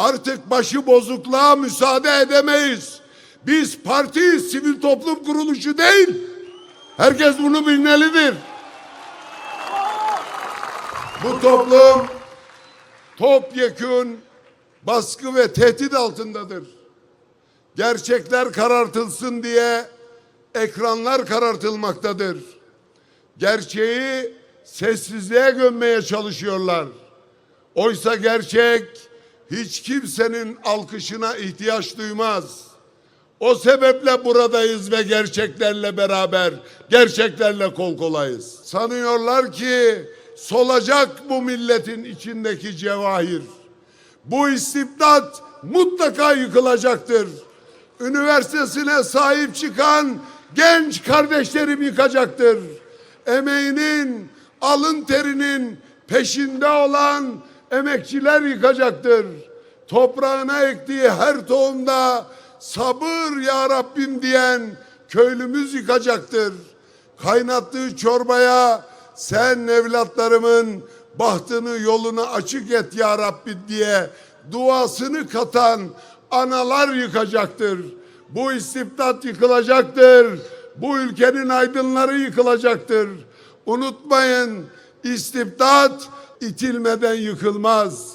Artık başı bozukluğa müsaade edemeyiz. Biz parti sivil toplum kuruluşu değil. Herkes bunu bilmelidir. Bu toplum topyekün baskı ve tehdit altındadır. Gerçekler karartılsın diye ekranlar karartılmaktadır. Gerçeği sessizliğe gömmeye çalışıyorlar. Oysa gerçek hiç kimsenin alkışına ihtiyaç duymaz. O sebeple buradayız ve gerçeklerle beraber, gerçeklerle kol kolayız. Sanıyorlar ki solacak bu milletin içindeki cevahir. Bu istibdat mutlaka yıkılacaktır. Üniversitesine sahip çıkan genç kardeşlerim yıkacaktır. Emeğinin, alın terinin peşinde olan emekçiler yıkacaktır. Toprağına ektiği her tohumda sabır ya Rabbim diyen köylümüz yıkacaktır. Kaynattığı çorbaya sen evlatlarımın bahtını yolunu açık et ya Rabbi diye duasını katan analar yıkacaktır. Bu istibdat yıkılacaktır. Bu ülkenin aydınları yıkılacaktır. Unutmayın istibdat itilmeden yıkılmaz.